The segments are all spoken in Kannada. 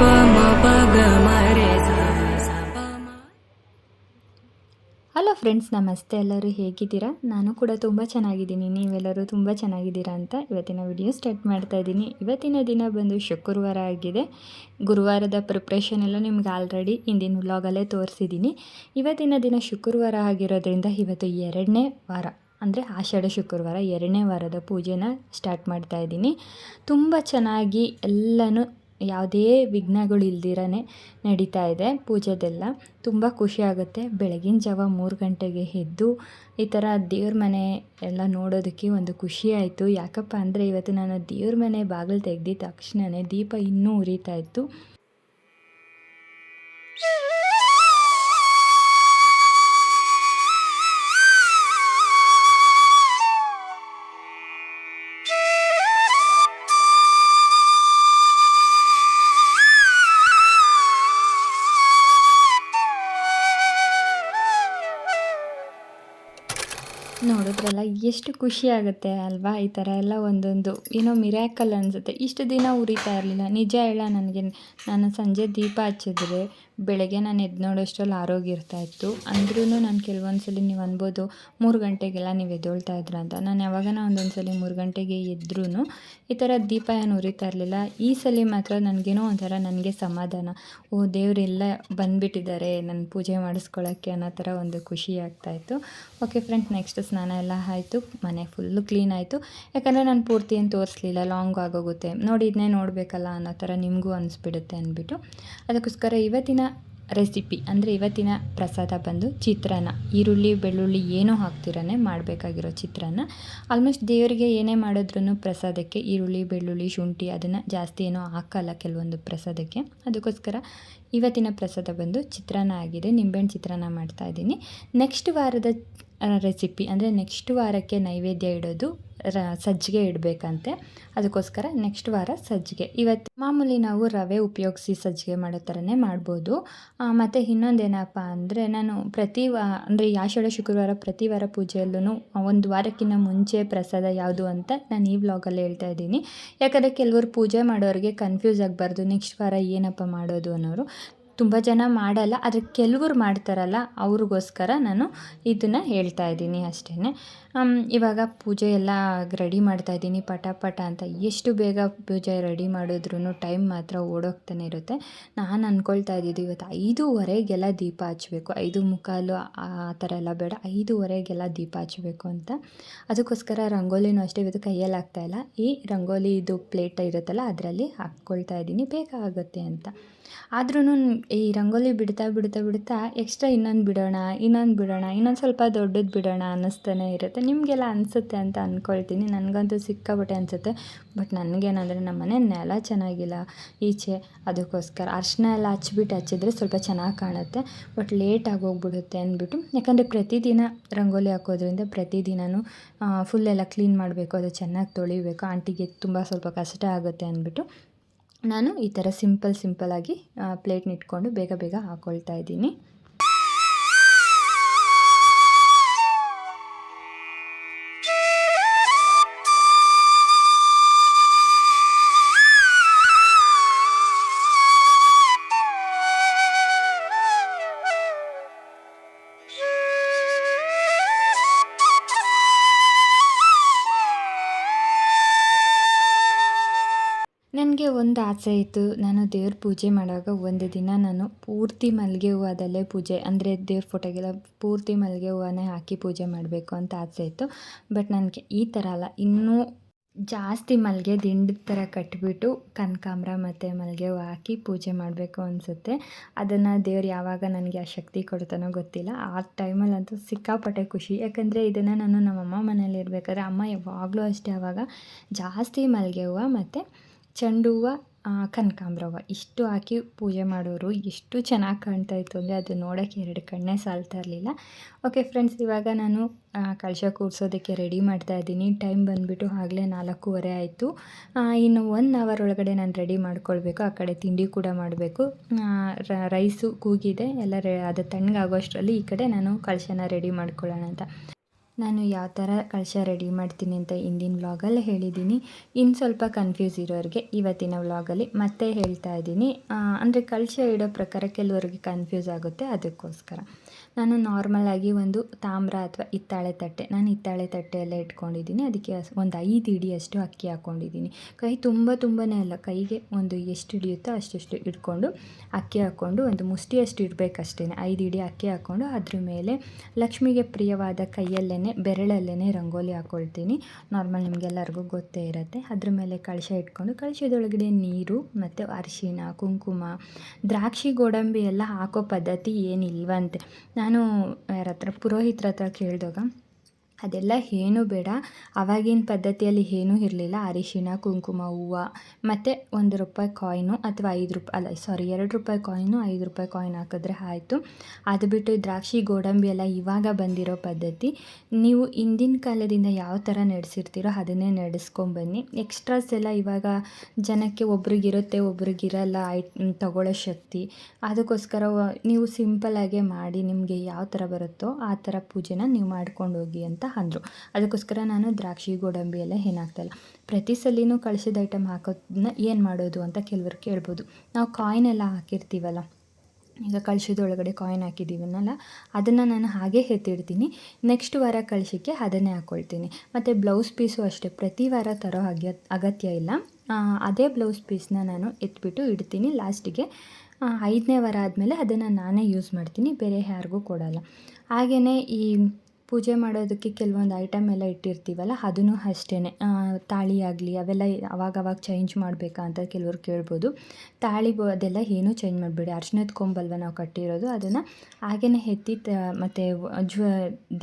ಪಮ, ಪಗ ಹಲೋ ಫ್ರೆಂಡ್ಸ್, ನಮಸ್ತೆ. ಎಲ್ಲರೂ ಹೇಗಿದ್ದೀರಾ? ನಾನು ಕೂಡ ತುಂಬ ಚೆನ್ನಾಗಿದ್ದೀನಿ. ನೀವೆಲ್ಲರೂ ತುಂಬ ಚೆನ್ನಾಗಿದ್ದೀರಾ ಅಂತ ಇವತ್ತಿನ ವಿಡಿಯೋ ಸ್ಟಾರ್ಟ್ ಮಾಡ್ತಾ ಇದ್ದೀನಿ. ಇವತ್ತಿನ ದಿನ ಬಂದು ಶುಕ್ರವಾರ ಆಗಿದೆ. ಗುರುವಾರದ ಪ್ರಿಪ್ರೇಷನ್ ಎಲ್ಲ ನಿಮ್ಗೆ ಆಲ್ರೆಡಿ ಇಂದಿನ ವ್ಲಾಗಲ್ಲೇ ತೋರಿಸಿದ್ದೀನಿ. ಇವತ್ತಿನ ದಿನ ಶುಕ್ರವಾರ ಆಗಿರೋದ್ರಿಂದ ಇವತ್ತು ಎರಡನೇ ವಾರ. ಅಂದರೆ ಆಷಾಢ ಶುಕ್ರವಾರ ಎರಡನೇ ವಾರದ ಪೂಜೆನ ಸ್ಟಾರ್ಟ್ ಮಾಡ್ತಾ ಇದ್ದೀನಿ. ತುಂಬ ಚೆನ್ನಾಗಿ ಎಲ್ಲನೂ ಯಾವುದೇ ವಿಘ್ನಗಳು ಇಲ್ದಿರೇ ನಡೀತಾ ಇದೆ ಪೂಜೆದೆಲ್ಲ. ತುಂಬ ಖುಷಿ ಆಗುತ್ತೆ. ಬೆಳಗಿನ ಜಾವ ಮೂರು ಗಂಟೆಗೆ ಎದ್ದು ಈ ಥರ ದೇವ್ರ ಮನೆ ಎಲ್ಲ ನೋಡೋದಕ್ಕೆ ಒಂದು ಖುಷಿ ಆಯಿತು. ಯಾಕಪ್ಪ ಅಂದರೆ ಇವತ್ತು ನಾನು ದೇವ್ರ ಮನೆ ಬಾಗಿಲು ತೆಗೆದಿದ್ದ ತಕ್ಷಣವೇ ದೀಪ ಇನ್ನೂ ಉರಿತಾ ಇತ್ತು. ನೋಡಿದ್ರಲ್ಲ ಎಷ್ಟು ಖುಷಿ ಆಗುತ್ತೆ ಅಲ್ವಾ? ಈ ಥರ ಎಲ್ಲ ಒಂದೊಂದು. ಏನೋ ಮಿರಾಕಲ್ ಅನಿಸುತ್ತೆ. ಇಷ್ಟು ದಿನ ಉರಿತಾ ಇರಲಿಲ್ಲ. ನಿಜ ಹೇಳ, ನನಗೆ, ನಾನು ಸಂಜೆ ದೀಪ ಹಚ್ಚಿದ್ರೆ ಬೆಳಗ್ಗೆ ನಾನು ಎದ್ದು ನೋಡೋಷ್ಟರಲ್ಲಿ ಆರೋಗ್ಯ ಇರ್ತಾಯಿತ್ತು ಅಂದ್ರೂ ನಾನು ಕೆಲವೊಂದು ಸಲ ನೀವು ಅನ್ಬೋದು, ಮೂರು ಗಂಟೆಗೆಲ್ಲ ನೀವು ಎದ್ದೋಳ್ತಾ ಇದ್ರ ಅಂತ. ನಾನು ಯಾವಾಗನ ಒಂದೊಂದು ಸಲ ಮೂರು ಗಂಟೆಗೆ ಎದ್ರೂ ಈ ಥರ ದೀಪ ಏನು ಉರಿತಾ ಇರಲಿಲ್ಲ. ಈ ಸಲ ಮಾತ್ರ ನನಗೇನೋ ಒಂಥರ ನನಗೆ ಸಮಾಧಾನ. ಓ, ದೇವರೆಲ್ಲ ಬಂದುಬಿಟ್ಟಿದ್ದಾರೆ ನನ್ನ ಪೂಜೆ ಮಾಡಿಸ್ಕೊಳ್ಳೋಕ್ಕೆ ಅನ್ನೋ ಥರ ಒಂದು ಖುಷಿ ಆಗ್ತಾಯಿತ್ತು ಓಕೆ ಫ್ರೆಂಡ್ಸ್ ನೆಕ್ಸ್ಟ್ ಸ್ನಾನ ಎಲ್ಲ ಆಯಿತು. ಮನೆ ಫುಲ್ಲು ಕ್ಲೀನ್ ಆಯಿತು. ಯಾಕಂದರೆ ನಾನು ಪೂರ್ತಿ ಏನು ತೋರಿಸ್ಲಿಲ್ಲ, ಲಾಂಗ್ ಆಗೋಗುತ್ತೆ. ನೋಡಿ ಇದನ್ನೇ ನೋಡಬೇಕಲ್ಲ ಅನ್ನೋ ಥರ ನಿಮಗೂ ಅನಿಸ್ಬಿಡುತ್ತೆ ಅಂದ್ಬಿಟ್ಟು. ಅದಕ್ಕೋಸ್ಕರ ಇವತ್ತಿನ ರೆಸಿಪಿ ಅಂದರೆ ಇವತ್ತಿನ ಪ್ರಸಾದ ಬಂದು ಚಿತ್ರಾನ್ನ. ಈರುಳ್ಳಿ, ಬೆಳ್ಳುಳ್ಳಿ ಏನೋ ಹಾಕ್ತಿರೇ ಮಾಡಬೇಕಾಗಿರೋ ಚಿತ್ರಾನ್ನ. ಆಲ್ಮೋಸ್ಟ್ ದೇವರಿಗೆ ಏನೇ ಮಾಡಿದ್ರೂ ಪ್ರಸಾದಕ್ಕೆ ಈರುಳ್ಳಿ, ಬೆಳ್ಳುಳ್ಳಿ, ಶುಂಠಿ ಅದನ್ನು ಜಾಸ್ತಿ ಏನೂ ಹಾಕಲ್ಲ ಕೆಲವೊಂದು ಪ್ರಸಾದಕ್ಕೆ. ಅದಕ್ಕೋಸ್ಕರ ಇವತ್ತಿನ ಪ್ರಸಾದ ಬಂದು ಚಿತ್ರಾನ್ನ ಆಗಿದೆ. ನಿಂಬೆಹಣ್ಣು ಚಿತ್ರಾನ್ನ ಮಾಡ್ತಾಯಿದ್ದೀನಿ ನೆಕ್ಸ್ಟ್ ವಾರದ ರೆಸಿಪಿ ಅಂದರೆ ನೆಕ್ಸ್ಟ್ ವಾರಕ್ಕೆ ನೈವೇದ್ಯ ಇಡೋದು ರ, ಸಜ್ಜಿಗೆ ಇಡಬೇಕಂತೆ. ಅದಕ್ಕೋಸ್ಕರ ನೆಕ್ಸ್ಟ್ ವಾರ ಸಜ್ಜಿಗೆ. ಇವತ್ತು ಮಾಮೂಲಿ ನಾವು ರವೆ ಉಪಯೋಗಿಸಿ ಸಜ್ಜಿಗೆ ಮಾಡೋ ಥರನೇ ಮಾಡ್ಬೋದು. ಮತ್ತು ಇನ್ನೊಂದೇನಪ್ಪ ಅಂದರೆ ನಾನು ಪ್ರತಿ ವಾ, ಅಂದರೆ ಆಷಾಢ ಶುಕ್ರವಾರ ಪ್ರತಿ ವಾರ ಪೂಜೆಯಲ್ಲೂ ಒಂದು ವಾರಕ್ಕಿಂತ ಮುಂಚೆ ಪ್ರಸಾದ ಯಾವುದು ಅಂತ ನಾನು ಈ ವ್ಲಾಗಲ್ಲಿ ಹೇಳ್ತಾ ಇದ್ದೀನಿ. ಯಾಕಂದರೆ ಕೆಲವರು ಪೂಜೆ ಮಾಡೋರಿಗೆ ಕನ್ಫ್ಯೂಸ್ ಆಗಬಾರ್ದು ನೆಕ್ಸ್ಟ್ ವಾರ ಏನಪ್ಪ ಮಾಡೋದು ಅನ್ನೋರು. ತುಂಬ ಜನ ಮಾಡಲ್ಲ, ಆದರೆ ಕೆಲವರು ಮಾಡ್ತಾರಲ್ಲ, ಅವ್ರಿಗೋಸ್ಕರ ನಾನು ಇದನ್ನು ಹೇಳ್ತಾ ಇದ್ದೀನಿ ಅಷ್ಟೇ ಇವಾಗ ಪೂಜೆ ಎಲ್ಲ ರೆಡಿ ಮಾಡ್ತಾ ಇದ್ದೀನಿ ಪಟ ಪಟ ಅಂತ. ಎಷ್ಟು ಬೇಗ ಪೂಜೆ ರೆಡಿ ಮಾಡಿದ್ರೂ ಟೈಮ್ ಮಾತ್ರ ಓಡೋಗ್ತಾನೆ ಇರುತ್ತೆ. ನಾನು ಅಂದ್ಕೊಳ್ತಾ ಇದ್ದಿದ್ದು ಇವತ್ತು ಐದೂವರೆಗೆಲ್ಲ ದೀಪ ಹಚ್ಚಬೇಕು ಐದು ಮುಕ್ಕಾಲು ಆ ಥರ ಎಲ್ಲ ಬೇಡ, ಐದೂವರೆಗೆಲ್ಲ ದೀಪ ಹಚ್ಚಬೇಕು ಅಂತ. ಅದಕ್ಕೋಸ್ಕರ ರಂಗೋಲಿನೂ ಅಷ್ಟೇ ಇವತ್ತು ಕೈಯಲ್ಲಿ ಆಗ್ತಾಯಿಲ್ಲ ಈ ರಂಗೋಲಿ ಇದು ಪ್ಲೇಟ್ ಇರುತ್ತಲ್ಲ, ಅದರಲ್ಲಿ ಹಾಕ್ಕೊಳ್ತಾ ಇದ್ದೀನಿ, ಬೇಗ ಆಗುತ್ತೆ ಅಂತ. ಆದ್ರೂ ಈ ರಂಗೋಲಿ ಬಿಡ್ತಾ ಬಿಡ್ತಾ ಬಿಡ್ತಾ ಎಕ್ಸ್ಟ್ರಾ ಇನ್ನೊಂದು ಬಿಡೋಣ ಇನ್ನೊಂದು ಬಿಡೋಣ, ಇನ್ನೊಂದು ಸ್ವಲ್ಪ ದೊಡ್ಡದು ಬಿಡೋಣ ಅನ್ನಿಸ್ತಾನೆ ಇರುತ್ತೆ. ನಿಮಗೆಲ್ಲ ಅನಿಸುತ್ತೆ ಅಂತ ಅಂದ್ಕೊಳ್ತೀನಿ ನನಗಂತೂ ಸಿಕ್ಕಾಪಟ್ಟೆ ಅನಿಸುತ್ತೆ. ಬಟ್ ನನಗೇನಂದರೆ ನಮ್ಮ ಮನೆ ನೆಲ ಚೆನ್ನಾಗಿಲ್ಲ. ಈಚೆ ಅದಕ್ಕೋಸ್ಕರ ಅರ್ಶಿನ ಎಲ್ಲ ಹಚ್ಬಿಟ್ಟು ಹಚ್ಚಿದ್ರೆ ಸ್ವಲ್ಪ ಚೆನ್ನಾಗಿ ಕಾಣುತ್ತೆ. ಬಟ್ ಲೇಟ್ ಹೋಗ್ಬಿಡುತ್ತೆ ಅಂದ್ಬಿಟ್ಟು. ಯಾಕಂದರೆ ಪ್ರತಿದಿನ ರಂಗೋಲಿ ಹಾಕೋದ್ರಿಂದ ಪ್ರತಿದಿನವೂ ಫುಲ್ ಎಲ್ಲ ಕ್ಲೀನ್ ಮಾಡಬೇಕು. ಅದು ಚೆನ್ನಾಗಿ ತೊಳಿಬೇಕು. ಆಂಟಿಗೆ ತುಂಬ ಸ್ವಲ್ಪ ಕಷ್ಟ ಆಗುತ್ತೆ ಅಂದ್ಬಿಟ್ಟು ನಾನು ಈ ಥರ ಸಿಂಪಲ್ ಸಿಂಪಲಾಗಿ ಪ್ಲೇಟ್ನ ಇಟ್ಕೊಂಡು ಬೇಗ ಬೇಗ ಹಾಕ್ಕೊಳ್ತಾ ಇದ್ದೀನಿ. ಒಂದು ಆಸೆ ಇತ್ತು, ನಾನು ದೇವ್ರ ಪೂಜೆ ಮಾಡುವಾಗ ಒಂದು ದಿನ ನಾನು ಪೂರ್ತಿ ಮಲ್ಲಿಗೆ ಹೂವದಲ್ಲೇ ಪೂಜೆ, ಅಂದರೆ ದೇವ್ರ ಫೋಟೋಗೆಲ್ಲ ಪೂರ್ತಿ ಮಲ್ಲಿಗೆ ಹೂವನ್ನೇ ಹಾಕಿ ಪೂಜೆ ಮಾಡಬೇಕು ಅಂತ ಆಸೆ ಇತ್ತು. ಬಟ್ ನನಗೆ ಈ ಥರ ಅಲ್ಲ, ಇನ್ನೂ ಜಾಸ್ತಿ ಮಲ್ಲಿಗೆ ದಿಂಡ್ ಥರ ಕಟ್ಟಿಬಿಟ್ಟು ಕನಕಾಂಬ್ರ ಮತ್ತು ಮಲ್ಲಿಗೆ ಹೂವು ಹಾಕಿ ಪೂಜೆ ಮಾಡಬೇಕು ಅನಿಸುತ್ತೆ. ಅದನ್ನು ದೇವ್ರು ಯಾವಾಗ ನನಗೆ ಆ ಶಕ್ತಿ ಕೊಡ್ತಾನೋ ಗೊತ್ತಿಲ್ಲ. ಆ ಟೈಮಲ್ಲಂತೂ ಸಿಕ್ಕಾಪಟ್ಟೆ ಖುಷಿ. ಯಾಕಂದರೆ ಇದನ್ನು ನಾನು ನಮ್ಮಮ್ಮ ಮನೇಲಿ ಇರಬೇಕಾದ್ರೆ ಅಮ್ಮ ಯಾವಾಗಲೂ ಅಷ್ಟೇ ಆವಾಗ ಜಾಸ್ತಿ ಮಲ್ಲಿಗೆ ಹೂವು ಮತ್ತು ಚೆಂಡು ಹೂವು ಕನಕಾಂಬ್ರ ಹೂವು ಇಷ್ಟು ಹಾಕಿ ಪೂಜೆ ಮಾಡೋರು ಎಷ್ಟು ಚೆನ್ನಾಗಿ ಕಾಣ್ತಾ ಇತ್ತು ಅಂದರೆ ಅದು ನೋಡೋಕ್ಕೆ ಎರಡು ಕಣ್ಣೇ ಸಾಲ್ತಾ ಇರಲಿಲ್ಲ. ಓಕೆ ಫ್ರೆಂಡ್ಸ್ ಇವಾಗ ನಾನು ಕಳಶ ಕೂರಿಸೋದಕ್ಕೆ ರೆಡಿ ಮಾಡ್ತಾ ಇದ್ದೀನಿ. ಟೈಮ್ ಬಂದುಬಿಟ್ಟು ಆಗಲೇ ನಾಲ್ಕೂವರೆ ಆಯಿತು. ಇನ್ನು ಒನ್ ಅವರ್ ಒಳಗಡೆ ನಾನು ರೆಡಿ ಮಾಡ್ಕೊಳ್ಬೇಕು. ಆ ಕಡೆ ತಿಂಡಿ ಕೂಡ ಮಾಡಬೇಕು. ರೈಸು ಕೂಗಿದೆ. ಎಲ್ಲ ರೆ ಅದು ತಣ್ಣಗಾಗೋಷ್ಟರಲ್ಲಿ ಈ ಕಡೆ ನಾನು ಕಳಶನ ರೆಡಿ ಮಾಡ್ಕೊಳ್ಳೋಣ ಅಂತ. ನಾನು ಯಾವ ಥರ ಕಳಶ ರೆಡಿ ಮಾಡ್ತೀನಿ ಅಂತ ಹಿಂದಿನ ವ್ಲಾಗಲ್ಲಿ ಹೇಳಿದ್ದೀನಿ. ಇನ್ನು ಸ್ವಲ್ಪ ಕನ್ಫ್ಯೂಸ್ ಇರೋರಿಗೆ ಇವತ್ತಿನ ವ್ಲಾಗಲ್ಲಿ ಮತ್ತೆ ಹೇಳ್ತಾ ಇದ್ದೀನಿ. ಅಂದರೆ ಕಳಶ ಇಡೋ ಪ್ರಕಾರ ಕೆಲವರಿಗೆ ಕನ್ಫ್ಯೂಸ್ ಆಗುತ್ತೆ ಅದಕ್ಕೋಸ್ಕರ. ನಾನು ನಾರ್ಮಲಾಗಿ ಒಂದು ತಾಮ್ರ ಅಥವಾ ಹಿತ್ತಾಳೆ ತಟ್ಟೆ, ನಾನು ಹಿತ್ತಾಳೆ ತಟ್ಟೆಯೆಲ್ಲ ಇಟ್ಕೊಂಡಿದ್ದೀನಿ. ಅದಕ್ಕೆ ಒಂದು ಐದು ಇಡಿಯಷ್ಟು ಅಕ್ಕಿ ಹಾಕ್ಕೊಂಡಿದ್ದೀನಿ ಕೈ ತುಂಬ ತುಂಬನೇ ಅಲ್ಲ, ಕೈಗೆ ಒಂದು ಎಷ್ಟು ಹಿಡಿಯುತ್ತೋ ಅಷ್ಟೆಷ್ಟು ಇಟ್ಕೊಂಡು ಅಕ್ಕಿ ಹಾಕ್ಕೊಂಡು, ಒಂದು ಮುಷ್ಟಿಯಷ್ಟು ಇಡಬೇಕಷ್ಟೇ ಐದು ಇಡಿ ಅಕ್ಕಿ ಹಾಕ್ಕೊಂಡು ಅದ್ರ ಮೇಲೆ ಲಕ್ಷ್ಮಿಗೆ ಪ್ರಿಯವಾದ ಕೈಯಲ್ಲೇ ಬೆರಳಲ್ಲೇ ರಂಗೋಲಿ ಹಾಕ್ಕೊಳ್ತೀನಿ ನಾರ್ಮಲ್ ನಿಮಗೆಲ್ಲರಿಗೂ ಗೊತ್ತೇ ಇರುತ್ತೆ. ಅದ್ರ ಮೇಲೆ ಕಳಶ ಇಟ್ಕೊಂಡು, ಕಳಶದೊಳಗಡೆ ನೀರು ಮತ್ತು ಅರಿಶಿಣ, ಕುಂಕುಮ, ದ್ರಾಕ್ಷಿ, ಗೋಡಂಬಿ ಎಲ್ಲ ಹಾಕೋ ಪದ್ಧತಿ ಏನಿಲ್ವಂತೆ. ನಾನು ಯಾರ ಹತ್ರ, ಪುರೋಹಿತ್ರ ಹತ್ರ ಕೇಳಿದಾಗ ಅದೆಲ್ಲ ಏನೂ ಬೇಡ. ಆವಾಗಿನ ಪದ್ಧತಿಯಲ್ಲಿ ಏನೂ ಇರಲಿಲ್ಲ. ಅರಿಶಿಣ, ಕುಂಕುಮ, ಹೂವು, ಮತ್ತು ಒಂದು ರೂಪಾಯಿ ಕಾಯಿನು ಅಥವಾ ಐದು ರೂಪಾಯಿ ಅಲ್ಲ ಸಾರಿ ಎರಡು ರೂಪಾಯಿ ಕಾಯಿನು ಐದು ರೂಪಾಯಿ ಕಾಯಿನ್ ಹಾಕಿದ್ರೆ ಆಯಿತು. ಅದು ಬಿಟ್ಟು ದ್ರಾಕ್ಷಿ, ಗೋಡಂಬಿ ಎಲ್ಲ ಇವಾಗ ಬಂದಿರೋ ಪದ್ಧತಿ. ನೀವು ಹಿಂದಿನ ಕಾಲದಿಂದ ಯಾವ ಥರ ನಡೆಸಿರ್ತೀರೋ ಅದನ್ನೇ ನಡೆಸ್ಕೊಂಬನ್ನಿ ಎಕ್ಸ್ಟ್ರಾಸ್ ಎಲ್ಲ ಇವಾಗ ಜನಕ್ಕೆ ಒಬ್ರಿಗಿರುತ್ತೆ, ಒಬ್ರಿಗಿರಲ್ಲ ಐ ತಗೊಳ್ಳೋ ಶಕ್ತಿ. ಅದಕ್ಕೋಸ್ಕರ ನೀವು ಸಿಂಪಲ್ಲಾಗೆ ಮಾಡಿ ನಿಮಗೆ ಯಾವ ಥರ ಬರುತ್ತೋ ಆ ಥರ ಪೂಜೆನ ನೀವು ಮಾಡ್ಕೊಂಡು ಹೋಗಿ ಅಂತ ಅಂದರು. ಅದಕ್ಕೋಸ್ಕರ ನಾನು ದ್ರಾಕ್ಷಿ, ಗೋಡಂಬಿ ಎಲ್ಲ ಏನಾಗ್ತಾಯಿಲ್ಲ ಪ್ರತಿ ಸಲಿನೂ ಕಳಿಸಿದ ಐಟಮ್ ಹಾಕೋದನ್ನ ಏನು ಮಾಡೋದು ಅಂತ ಕೆಲವರು ಕೇಳ್ಬೋದು. ನಾವು ಕಾಯಿನ್ ಎಲ್ಲ ಹಾಕಿರ್ತೀವಲ್ಲ, ಈಗ ಕಳಿಸಿದೊಳಗಡೆ ಕಾಯಿನ್ ಹಾಕಿದ್ದೀವನ್ನಲ್ಲ ಅದನ್ನು ನಾನು ಹಾಗೆ ಎತ್ತಿಡ್ತೀನಿ. ನೆಕ್ಸ್ಟ್ ವಾರ ಕಳಿಸಿಕ್ಕೆ ಅದನ್ನೇ ಹಾಕ್ಕೊಳ್ತೀನಿ ಮತ್ತು ಬ್ಲೌಸ್ ಪೀಸು ಅಷ್ಟೇ, ಪ್ರತಿ ವಾರ ತರೋ ಅಗತ್ಯ ಇಲ್ಲ. ಅದೇ ಬ್ಲೌಸ್ ಪೀಸ್ನ ನಾನು ಎತ್ಬಿಟ್ಟು ಇಡ್ತೀನಿ ಲಾಸ್ಟಿಗೆ. ಐದನೇ ವಾರ ಆದಮೇಲೆ ಅದನ್ನು ನಾನೇ ಯೂಸ್ ಮಾಡ್ತೀನಿ, ಬೇರೆ ಯಾರಿಗೂ ಕೊಡೋಲ್ಲ. ಹಾಗೆಯೇ ಈ ಪೂಜೆ ಮಾಡೋದಕ್ಕೆ ಕೆಲವೊಂದು ಐಟಮ್ ಎಲ್ಲ ಇಟ್ಟಿರ್ತೀವಲ್ಲ, ಅದನ್ನು ಅಷ್ಟೇ ತಾಳಿ ಆಗಲಿ, ಅವೆಲ್ಲ ಅವಾಗವಾಗ ಚೇಂಜ್ ಮಾಡಬೇಕಾ ಅಂತ ಕೆಲವರು ಕೇಳ್ಬೋದು. ತಾಳಿ ಅದೆಲ್ಲ ಏನೂ ಚೇಂಜ್ ಮಾಡಬೇಡಿ. ಅರ್ಶಿನದ ಕೊಂಬಲ್ವ ನಾವು ಕಟ್ಟಿರೋದು, ಅದನ್ನು ಹಾಗೆಯೇ ಎತ್ತಿ ತ, ಮತ್ತು ಜ್ವ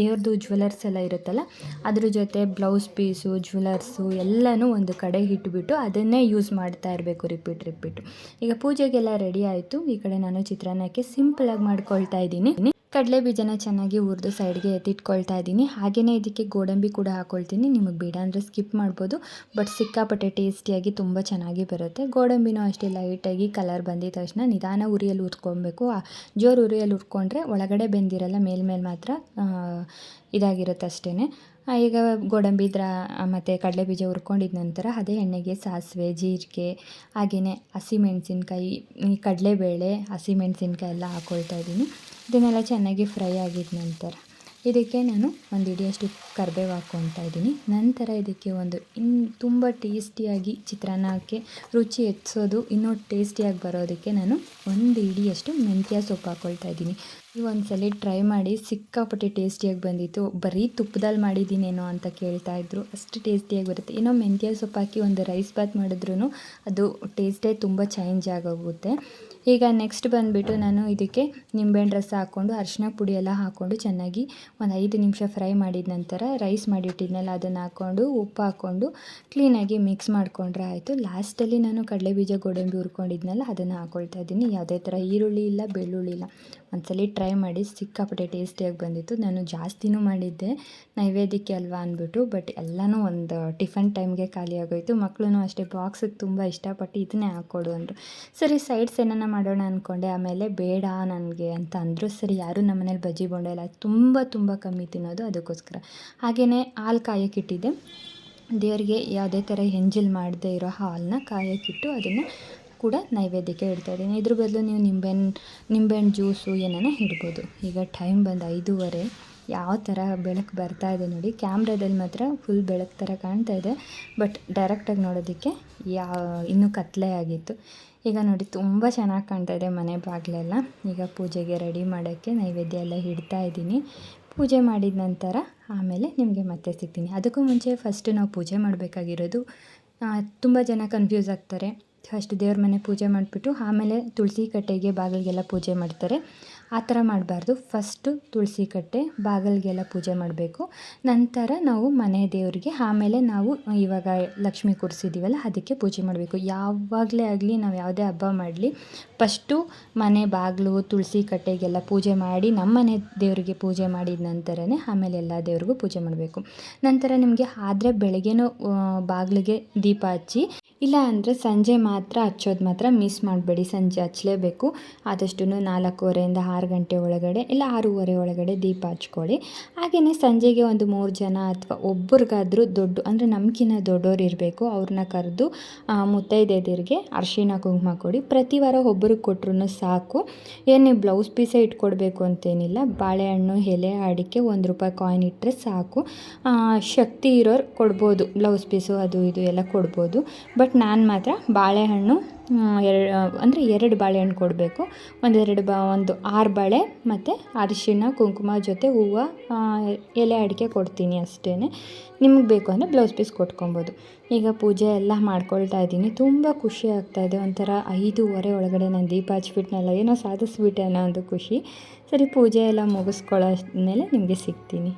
ದೇವ್ರದ್ದು ಜ್ಯುವೆಲರ್ಸ್ ಎಲ್ಲ ಇರುತ್ತಲ್ಲ, ಅದ್ರ ಜೊತೆ ಬ್ಲೌಸ್ ಪೀಸು ಜ್ಯುವೆಲರ್ಸು ಎಲ್ಲನೂ ಒಂದು ಕಡೆ ಇಟ್ಬಿಟ್ಟು ಅದನ್ನೇ ಯೂಸ್ ಮಾಡ್ತಾ ಇರಬೇಕು ರಿಪೀಟ್ ರಿಪೀಟ್ ಈಗ ಪೂಜೆಗೆಲ್ಲ ರೆಡಿ ಆಯಿತು. ಈ ಕಡೆ ನಾನು ಚಿತ್ರಾನ್ನಕ್ಕೆ ಆಗಿ ಮಾಡ್ಕೊಳ್ತಾ ಇದ್ದೀನಿ. ಕಡಲೆ ಬೀಜನ ಚೆನ್ನಾಗಿ ಹುರಿದು ಸೈಡ್ಗೆ ಎತ್ತಿಟ್ಕೊಳ್ತಾ ಇದ್ದೀನಿ. ಹಾಗೆಯೇ ಇದಕ್ಕೆ ಗೋಡಂಬಿ ಕೂಡ ಹಾಕ್ಕೊಳ್ತೀನಿ ನಿಮಗೆ ಬೇಡ ಅಂದರೆ ಸ್ಕಿಪ್ ಮಾಡ್ಬೋದು. ಬಟ್ ಸಿಕ್ಕಾಪಟ್ಟೆ ಟೇಸ್ಟಿಯಾಗಿ ತುಂಬ ಚೆನ್ನಾಗಿ ಬರುತ್ತೆ. ಗೋಡಂಬಿನೂ ಅಷ್ಟೇ ಲೈಟಾಗಿ ಕಲರ್ ಬಂದಿದ ತಕ್ಷಣ ನಿಧಾನ ಉರಿಯಲ್ಲಿ ಉರ್ಕೊಬೇಕು ಜೋರು ಉರಿಯಲ್ಲಿ ಉರ್ಕೊಂಡ್ರೆ ಒಳಗಡೆ ಬೆಂದಿರಲ್ಲ ಮೇಲ್ಮೇಲೆ ಮಾತ್ರ ಇದಾಗಿರುತ್ತೆ ಅಷ್ಟೇ ಈಗ ಗೋಡಂಬಿ ದ್ರ ಮತ್ತು ಕಡಲೆಬೀಜ ಹುರ್ಕೊಂಡಿದ ನಂತರ ಅದೇ ಎಣ್ಣೆಗೆ ಸಾಸಿವೆ, ಜೀರಿಗೆ ಹಾಗೆಯೇ ಹಸಿಮೆಣಸಿನ್ಕಾಯಿ ಕಡಲೆಬೇಳೆ ಹಸಿಮೆಣಸಿನ್ಕಾಯಿ ಎಲ್ಲ ಹಾಕ್ಕೊಳ್ತಾ ಇದ್ದೀನಿ. ಇದನ್ನೆಲ್ಲ ಚೆನ್ನಾಗಿ ಫ್ರೈ ಆಗಿದ ನಂತರ ಇದಕ್ಕೆ ನಾನು ಒಂದು ಹಿಡಿಯಷ್ಟು ಕರಿಬೇವು ಹಾಕ್ಕೊತಾ ಇದ್ದೀನಿ. ನಂತರ ಇದಕ್ಕೆ ಒಂದು ಇನ್ ತುಂಬ ಟೇಸ್ಟಿಯಾಗಿ ಚಿತ್ರಾನ್ನಕ್ಕೆ ರುಚಿ ಹೆಚ್ಚಿಸೋದು ಇನ್ನೂ ಟೇಸ್ಟಿಯಾಗಿ ಬರೋದಕ್ಕೆ ನಾನು ಒಂದು ಹಿಡಿಯಷ್ಟು ಮೆಂತ್ಯ ಸೊಪ್ಪು ಹಾಕ್ಕೊಳ್ತಾ ಇದ್ದೀನಿ. ನೀವು ಒಂದ್ಸಲ ಟ್ರೈ ಮಾಡಿ ಸಿಕ್ಕಾಪಟ್ಟೆ ಟೇಸ್ಟಿಯಾಗಿ ಬಂದಿತ್ತು. ಬರೀ ತುಪ್ಪದಲ್ಲಿ ಮಾಡಿದ್ದೀನೇನೋ ಅಂತ ಕೇಳ್ತಾ ಇದ್ರು. ಅಷ್ಟು ಟೇಸ್ಟಿಯಾಗಿ ಬರುತ್ತೆ. ಏನೋ ಮೆಂತ್ಯ ಸೊಪ್ಪು ಹಾಕಿ ಒಂದು ರೈಸ್ ಬಾತ್ ಮಾಡಿದ್ರೂ ಅದು ಟೇಸ್ಟೇ ತುಂಬ ಚೇಂಜ್ ಆಗೋಗುತ್ತೆ. ಈಗ ನೆಕ್ಸ್ಟ್ ಬಂದುಬಿಟ್ಟು ನಾನು ಇದಕ್ಕೆ ನಿಂಬೆಹಣ್ಣು ರಸ ಹಾಕ್ಕೊಂಡು ಅರಿಶಿನ ಪುಡಿ ಎಲ್ಲ ಹಾಕ್ಕೊಂಡು ಚೆನ್ನಾಗಿ ಒಂದು ಐದು ನಿಮಿಷ ಫ್ರೈ ಮಾಡಿದ ನಂತರ ರೈಸ್ ಮಾಡಿಟ್ಟಿದ್ನಲ್ಲ, ಅದನ್ನು ಹಾಕ್ಕೊಂಡು ಉಪ್ಪು ಹಾಕ್ಕೊಂಡು ಕ್ಲೀನಾಗಿ ಮಿಕ್ಸ್ ಮಾಡಿಕೊಂಡ್ರೆ ಆಯಿತು. ಲಾಸ್ಟಲ್ಲಿ ನಾನು ಕಡಲೆಬೀಜ, ಗೋಡಂಬಿ ಹುರ್ಕೊಂಡಿದ್ನಲ್ಲ, ಅದನ್ನು ಹಾಕ್ಕೊಳ್ತಾ ಇದ್ದೀನಿ. ಯಾವುದೇ ಥರ ಈರುಳ್ಳಿ ಇಲ್ಲ, ಬೆಳ್ಳುಳ್ಳಿ ಇಲ್ಲ. ಒಂದ್ಸಲಿ ಟ್ರೈ ಮಾಡಿ ಸಿಕ್ಕಾಪಟ್ಟೆ ಟೇಸ್ಟಿಯಾಗಿ ಬಂದಿತ್ತು. ನಾನು ಜಾಸ್ತಿನೂ ಮಾಡಿದ್ದೆ. ನೈವೇದ್ಯಕ್ಕೆ ಅಲ್ವಾ ಅಂದ್ಬಿಟ್ಟು ಬಟ್ ಎಲ್ಲನೂ ಒಂದು ಟಿಫನ್ ಟೈಮ್ಗೆ ಖಾಲಿಯಾಗೋಯಿತು ಮಕ್ಕಳೂ ಅಷ್ಟೇ ಬಾಕ್ಸಿಗೆ ತುಂಬ ಇಷ್ಟಪಟ್ಟು ಇದನ್ನೇ ಹಾಕ್ಕೊಡು ಅಂದರು. ಸರಿ ಸೈಡ್ಸ್ ಏನನ್ನ ಮಾಡೋಣ ಅಂದ್ಕೊಂಡೆ ಆಮೇಲೆ ಬೇಡ ನನಗೆ ಅಂತ ಅಂದರು. ಸರಿ, ಯಾರೂ ನಮ್ಮ ಮನೇಲಿ ಬಜ್ಜಿ ಬೋಂಡ ಇಲ್ಲ. ತುಂಬ ತುಂಬ ಕಮ್ಮಿ ತಿನ್ನೋದು ಅದಕ್ಕೋಸ್ಕರ. ಹಾಗೆಯೇ ಹಾಲು ಕಾಯಕ್ಕಿಟ್ಟಿದ್ದೆ ದೇವರಿಗೆ ಯಾವುದೇ ಥರ ಎಂಜಿಲ್ ಮಾಡದೇ ಇರೋ ಹಾಲನ್ನ ಕಾಯಕ್ಕಿಟ್ಟು ಅದನ್ನು ಕೂಡ ನೈವೇದ್ಯಕ್ಕೆ ಇಡ್ತಾ ಇದ್ದೀನಿ. ಇದ್ರ ಬದಲು ನೀವು ನಿಂಬೆಹಣ್ಣು ನಿಂಬೆಹಣ್ಣು ಜ್ಯೂಸು ಏನಾನ ಇಡ್ಬೋದು. ಈಗ ಟೈಮ್ ಬಂದು ಐದೂವರೆ. ಯಾವ ಥರ ಬೆಳಕು ಬರ್ತಾ ಇದೆ ನೋಡಿ. ಕ್ಯಾಮ್ರಾದಲ್ಲಿ ಮಾತ್ರ ಫುಲ್ ಬೆಳಕು ಥರ ಕಾಣ್ತಾ ಇದೆ. ಬಟ್ ಡೈರೆಕ್ಟಾಗಿ ನೋಡೋದಕ್ಕೆ ಯಾ, ಇನ್ನೂ ಕತ್ಲೆ ಆಗಿತ್ತು. ಈಗ ನೋಡಿ, ತುಂಬ ಚೆನ್ನಾಗಿ ಕಾಣ್ತಾ ಇದೆ ಮನೆ ಬಾಗಿಲೆಲ್ಲ. ಈಗ ಪೂಜೆಗೆ ರೆಡಿ ಮಾಡೋಕ್ಕೆ ನೈವೇದ್ಯ ಎಲ್ಲ ಇಡ್ತಾ ಇದ್ದೀನಿ. ಪೂಜೆ ಮಾಡಿದ ನಂತರ ಆಮೇಲೆ ನಿಮಗೆ ಮತ್ತೆ ಸಿಗ್ತೀನಿ. ಅದಕ್ಕೂ ಮುಂಚೆ ಫಸ್ಟು ನಾವು ಪೂಜೆ ಮಾಡಬೇಕಾಗಿರೋದು ತುಂಬ ಜನ ಕನ್ಫ್ಯೂಸ್ ಆಗ್ತಾರೆ. ಫಸ್ಟ್ ದೇವ್ರ ಮನೆ ಪೂಜೆ ಮಾಡಿಬಿಟ್ಟು ಆಮೇಲೆ ತುಳಸಿ ಕಟ್ಟೆಗೆ ಬಾಗಿಲಿಗೆಲ್ಲ ಪೂಜೆ ಮಾಡ್ತಾರೆ. ಆ ಥರ ಮಾಡಬಾರ್ದು. ಫಸ್ಟು ತುಳಸಿ ಕಟ್ಟೆ, ಬಾಗಿಲಿಗೆಲ್ಲ ಪೂಜೆ ಮಾಡಬೇಕು. ನಂತರ ನಾವು ಮನೆ ದೇವರಿಗೆ, ಆಮೇಲೆ ನಾವು ಇವಾಗ ಲಕ್ಷ್ಮಿ ಕೂರಿಸಿದ್ದೀವಲ್ಲ ಅದಕ್ಕೆ ಪೂಜೆ ಮಾಡಬೇಕು. ಯಾವಾಗಲೇ ಆಗಲಿ, ನಾವು ಯಾವುದೇ ಹಬ್ಬ ಮಾಡಲಿ, ಫಸ್ಟು ಮನೆ ಬಾಗಿಲು, ತುಳಸಿ ಕಟ್ಟೆಗೆಲ್ಲ ಪೂಜೆ ಮಾಡಿ, ನಮ್ಮ ಮನೆ ದೇವರಿಗೆ ಪೂಜೆ ಮಾಡಿದ ನಂತರನೇ ಆಮೇಲೆ ಎಲ್ಲ ದೇವ್ರಿಗೂ ಪೂಜೆ ಮಾಡಬೇಕು. ನಂತರ ನಿಮಗೆ ಆದರೆ ಬೆಳಗ್ಗೆನೂ ಬಾಗಿಲಿಗೆ ದೀಪ ಹಚ್ಚಿ ಇಲ್ಲ ಅಂದರೆ ಸಂಜೆ ಮಾತ್ರ ಹಚ್ಚೋದು ಮಾತ್ರ ಮಿಸ್ ಮಾಡಬೇಡಿ. ಸಂಜೆ ಹಚ್ಚಲೇಬೇಕು. ಆದಷ್ಟು ನಾಲ್ಕೂವರೆಯಿಂದ ಆರು ಗಂಟೆ ಒಳಗಡೆ ಇಲ್ಲ ಆರೂವರೆ ಒಳಗಡೆ ದೀಪ ಹಚ್ಕೊಳ್ಳಿ. ಹಾಗೆಯೇ ಸಂಜೆಗೆ ಒಂದು ಮೂರು ಜನ ಅಥವಾ ಒಬ್ಬರಿಗಾದರೂ ದೊಡ್ಡ ಅಂದರೆ ನಮ್ಗಿನ್ನ ದೊಡ್ಡೋರು ಇರಬೇಕು. ಅವ್ರನ್ನ ಕರೆದು ಮುತ್ತೈದೆಯರಿಗೆ ಅರಿಶಿಣ ಕುಂಕುಮ ಕೊಡಿ. ಪ್ರತಿ ವಾರ ಒಬ್ರಿಗೆ ಕೊಟ್ಟರು ಸಾಕು. ಏನು ಬ್ಲೌಸ್ ಪೀಸೇ ಇಟ್ಕೊಡ್ಬೇಕು ಅಂತೇನಿಲ್ಲ. ಬಾಳೆಹಣ್ಣು, ಎಲೆ, ಅಡಿಕೆ ಒಂದು ರೂಪಾಯಿ ಕಾಯಿನ್ ಇಟ್ಟರೆ ಸಾಕು. ಶಕ್ತಿ ಇರೋರು ಕೊಡ್ಬೋದು. ಬ್ಲೌಸ್ ಪೀಸು ಅದು ಇದು ಎಲ್ಲ ಕೊಡ್ಬೋದು. ಬಟ್ ನಾನು ಮಾತ್ರ ಬಾಳೆಹಣ್ಣು ಎರಡು ಅಂದರೆ ಎರಡು ಬಾಳೆಹಣ್ಣು ಕೊಡಬೇಕು. ಒಂದೆರಡು ಬಾ, ಒಂದು ಆರು ಬಾಳೆ ಮತ್ತು ಅರಿಶಿನ ಕುಂಕುಮ ಜೊತೆ ಹೂವು ಎಲೆ ಅಡಿಕೆ ಕೊಡ್ತೀನಿ ಅಷ್ಟೇ ನಿಮ್ಗೆ ಬೇಕು ಅಂದರೆ ಬ್ಲೌಸ್ ಪೀಸ್ ಕೊಟ್ಕೊಬೋದು. ಈಗ ಪೂಜೆ ಎಲ್ಲ ಮಾಡ್ಕೊಳ್ತಾ ಇದ್ದೀನಿ. ತುಂಬ ಖುಷಿ ಆಗ್ತಾಯಿದೆ ಒಂಥರ ಐದೂವರೆ ಒಳಗಡೆ ನಾನು ದೀಪ ಹಚ್ಬಿಟ್ನಲ್ಲ, ಏನೋ ಸಾಧಿಸ್ಬಿಟ್ಟೆ ಅನ್ನೋ ಒಂದು ಖುಷಿ. ಸರಿ, ಪೂಜೆ ಎಲ್ಲ ಮುಗಿಸ್ಕೊಳ್ಳೋ ಮೇಲೆ ನಿಮಗೆ ಸಿಗ್ತೀನಿ.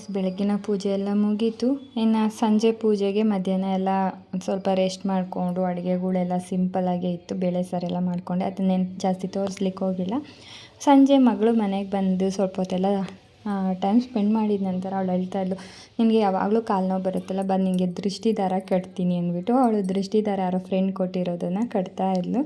ಫ್ರೆಂಡ್ಸ್, ಬೆಳಗ್ಗಿನ ಪೂಜೆ ಎಲ್ಲ ಮುಗೀತು. ಇನ್ನು ಸಂಜೆ ಪೂಜೆಗೆ ಮಧ್ಯಾಹ್ನ ಎಲ್ಲ ಒಂದು ಸ್ವಲ್ಪ ರೆಸ್ಟ್ ಮಾಡಿಕೊಂಡು ಅಡುಗೆಗಳೆಲ್ಲ ಸಿಂಪಲ್ಲಾಗೇ ಇತ್ತು. ಬೇಳೆ ಸಾರೆಲ್ಲ ಮಾಡಿಕೊಂಡೆ. ಅದನ್ನೇನು ಜಾಸ್ತಿ ತೋರಿಸ್ಲಿಕ್ಕೆ ಹೋಗಿಲ್ಲ. ಸಂಜೆ ಮಗಳು ಮನೆಗೆ ಬಂದು ಸ್ವಲ್ಪ ಹೊತ್ತೆಲ್ಲ ಟೈಮ್ ಸ್ಪೆಂಡ್ ಮಾಡಿದ ನಂತರ ಅವಳು ಹೇಳ್ತಾ ಇದ್ಲು, ನಿನಗೆ ಯಾವಾಗಲೂ ಕಾಲು ನೋವು ಬರುತ್ತಲ್ಲ ಬಂದು ನಿನಗೆ ದೃಷ್ಟಿ ದಾರ ಕಟ್ತೀನಿ ಅಂದ್ಬಿಟ್ಟು. ಅವಳು ದೃಷ್ಟಿ ದಾರ ಯಾರೋ ಫ್ರೆಂಡ್ ಕೊಟ್ಟಿರೋದನ್ನು ಕಟ್ತಾ ಇದ್ಲು.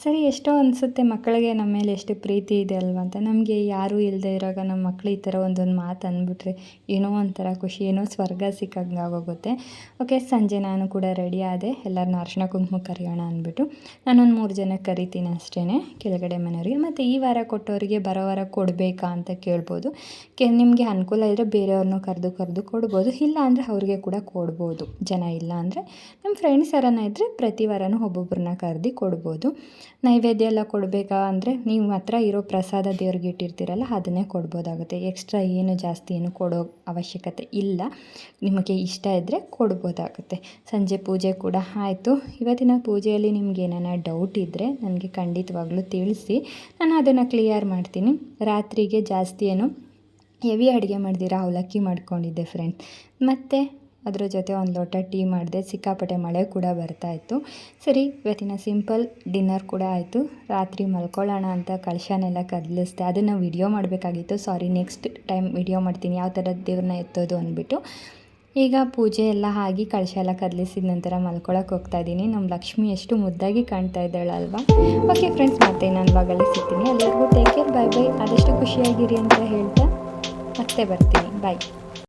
ಸರಿ, ಎಷ್ಟೋ ಅನಿಸುತ್ತೆ ಮಕ್ಕಳಿಗೆ ನಮ್ಮ ಮೇಲೆ ಎಷ್ಟು ಪ್ರೀತಿ ಇದೆ ಅಲ್ವಾ ಅಂತ. ನಮಗೆ ಯಾರೂ ಇಲ್ಲದೆ ಇರೋವಾಗ ನಮ್ಮ ಮಕ್ಕಳು ಈ ಥರ ಒಂದೊಂದು ಮಾತು ಅಂದ್ಬಿಟ್ರೆ ಏನೋ ಒಂಥರ ಖುಷಿ, ಏನೋ ಸ್ವರ್ಗ ಸಿಕ್ಕಂಗೆ ಆಗೋಗುತ್ತೆ. ಓಕೆ, ಸಂಜೆ ನಾನು ಕೂಡ ರೆಡಿ ಆದೆ. ಎಲ್ಲರನ್ನ ಅರ್ಶಿನ ಕುಂಕುಮ ಕರೆಯೋಣ ಅಂದ್ಬಿಟ್ಟು ನಾನೊಂದು ಮೂರು ಜನಕ್ಕೆ ಕರಿತೀನಿ ಅಷ್ಟೇ ಕೆಳಗಡೆ ಮನೆಯವರಿಗೆ. ಮತ್ತು ಈ ವಾರ ಕೊಟ್ಟವರಿಗೆ ಬರೋ ವಾರ ಕೊಡಬೇಕಾ ಅಂತ ಕೇಳ್ಬೋದು. ಕೆ, ನಿಮಗೆ ಅನುಕೂಲ ಇದ್ದರೆ ಬೇರೆಯವ್ರನ್ನೂ ಕರೆದು ಕರೆದು ಕೊಡ್ಬೋದು. ಇಲ್ಲ ಅಂದರೆ ಅವ್ರಿಗೆ ಕೂಡ ಕೊಡ್ಬೋದು. ಜನ ಇಲ್ಲ ಅಂದರೆ. ನಮ್ಮ ಫ್ರೆಂಡ್ಸ್ ಯಾರನ್ನ ಇದ್ದರೆ ಪ್ರತಿ ವಾರನೂ ಒಬ್ಬೊಬ್ಬರನ್ನ ಕರೆದು ಕೊಡ್ಬೋದು. ನೈವೇದ್ಯ ಎಲ್ಲ ಕೊಡಬೇಕಾ ಅಂದರೆ ನೀವು ಹತ್ರ ಇರೋ ಪ್ರಸಾದ ದೇವ್ರಿಗೆ ಇಟ್ಟಿರ್ತೀರಲ್ಲ, ಅದನ್ನೇ ಕೊಡ್ಬೋದಾಗುತ್ತೆ. ಎಕ್ಸ್ಟ್ರಾ ಏನು ಜಾಸ್ತಿ ಏನು ಕೊಡೋ ಅವಶ್ಯಕತೆ ಇಲ್ಲ. ನಿಮಗೆ ಇಷ್ಟ ಇದ್ದರೆ ಕೊಡ್ಬೋದಾಗುತ್ತೆ. ಸಂಜೆ ಪೂಜೆ ಕೂಡ ಆಯಿತು. ಇವತ್ತಿನ ಪೂಜೆಯಲ್ಲಿ ನಿಮ್ಗೆ ಏನಾನ ಡೌಟ್ ಇದ್ದರೆ ನನಗೆ ಖಂಡಿತವಾಗ್ಲೂ ತಿಳಿಸಿ. ನಾನು ಅದನ್ನು ಕ್ಲಿಯರ್ ಮಾಡ್ತೀನಿ. ರಾತ್ರಿಗೆ ಜಾಸ್ತಿ ಏನು ಹೆವಿ ಅಡುಗೆ ಮಾಡಿದಿರಾ, ಅವಲಕ್ಕಿ ಮಾಡ್ಕೊಂಡಿದ್ದೆ ಫ್ರೆಂಡ್ಸ್ ಮತ್ತು ಅದ್ರ ಜೊತೆ ಒಂದು ಲೋಟ ಟೀ ಮಾಡಿದೆ ಸಿಕ್ಕಾಪಟ್ಟೆ ಮಳೆ ಕೂಡ ಬರ್ತಾ ಇತ್ತು. ಸರಿ, ಇವತ್ತಿನ ಸಿಂಪಲ್ ಡಿನ್ನರ್ ಕೂಡ ಆಯಿತು. ರಾತ್ರಿ ಮಲ್ಕೊಳ್ಳೋಣ ಅಂತ ಕಳಶನೆಲ್ಲ ಕದಲಿಸ್ದೆ. ಅದನ್ನು ವಿಡಿಯೋ ಮಾಡಬೇಕಾಗಿತ್ತು. ಸಾರಿ, ನೆಕ್ಸ್ಟ್ ಟೈಮ್ ವಿಡಿಯೋ ಮಾಡ್ತೀನಿ. ಯಾವ ಥರ ದೇವ್ರನ್ನ ಎತ್ತೋದು ಅಂದ್ಬಿಟ್ಟು. ಈಗ ಪೂಜೆ ಎಲ್ಲ ಆಗಿ ಕಳಶ ಎಲ್ಲ ಕದಲಿಸಿದ ನಂತರ ಮಲ್ಕೊಳಕ್ಕೆ ಹೋಗ್ತಾ ಇದ್ದೀನಿ. ನಮ್ಮ ಲಕ್ಷ್ಮಿ ಎಷ್ಟು ಮುದ್ದಾಗಿ ಕಾಣ್ತಾ ಇದ್ದಾಳಲ್ವಾ? ಓಕೆ ಫ್ರೆಂಡ್ಸ್ ಮತ್ತೆ ನಾನು ಇವಾಗಲೇ ಸಿಗ್ತೀನಿ. ಎಲ್ಲರಿಗೂ ಟೇಕ್ ಕೇರ್ ಬಾಯ್ ಬೈ ಆದಷ್ಟು ಖುಷಿಯಾಗಿರಿ ಅಂತ ಹೇಳ್ತಾ ಮತ್ತೆ ಬರ್ತೀನಿ. ಬಾಯ್